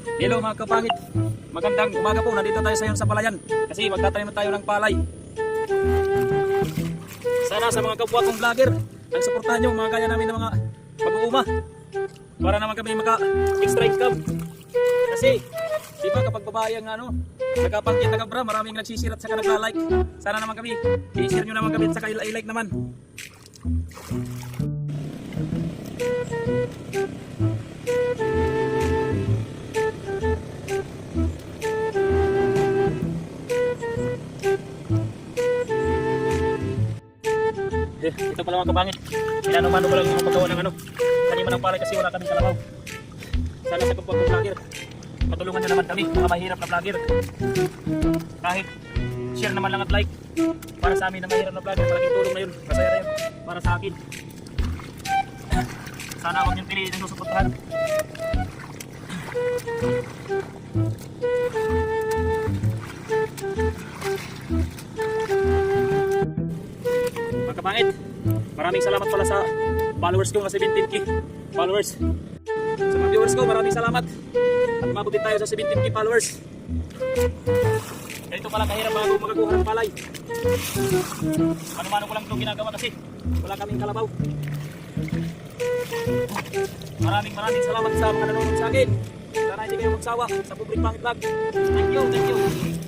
Hello mga kapangit. Magandang umaga po. Nandito tayo sa sa palayan. Kasi magtatanim tayo ng palay. Sana sa mga kapwa kong vlogger, ang suportahan nyo mga kaya namin ng mga pag-uuma. Para naman kami maka-extra income. Kasi, di ba kapag babae ang ano, nagkapangkit nagabra, maraming nagsisirat saka nagla-like. Sana naman kami, i-share nyo naman kami at saka i-like naman. Ito pala mga kabangit. Pinano-mano ko lang yung paggawa ng ano. Kanima ng palay kasi wala kaming kalabaw. Sana sa kapwa kong vlogger. Matulungan nyo naman kami, mga mahirap na vlogger. Kahit share naman lang at like. Para sa amin na mahirap na vlogger, malaking tulong na yun. Masaya na yun. Para sa akin. Sana huwag niyong piliin ang susuportahan. Mga maraming salamat pala sa followers ko mga 17k followers. Sa mga viewers ko, maraming salamat. At umabot din tayo sa 17k followers. Ganito pala kahirap bago makakuha ng palay. Mano-mano ko lang itong ginagawa kasi wala kaming kalabaw. Maraming maraming salamat sa mga nanonood sa akin. Sana hindi kayo magsawa sa Public Pangit Vlog. Thank you, thank you.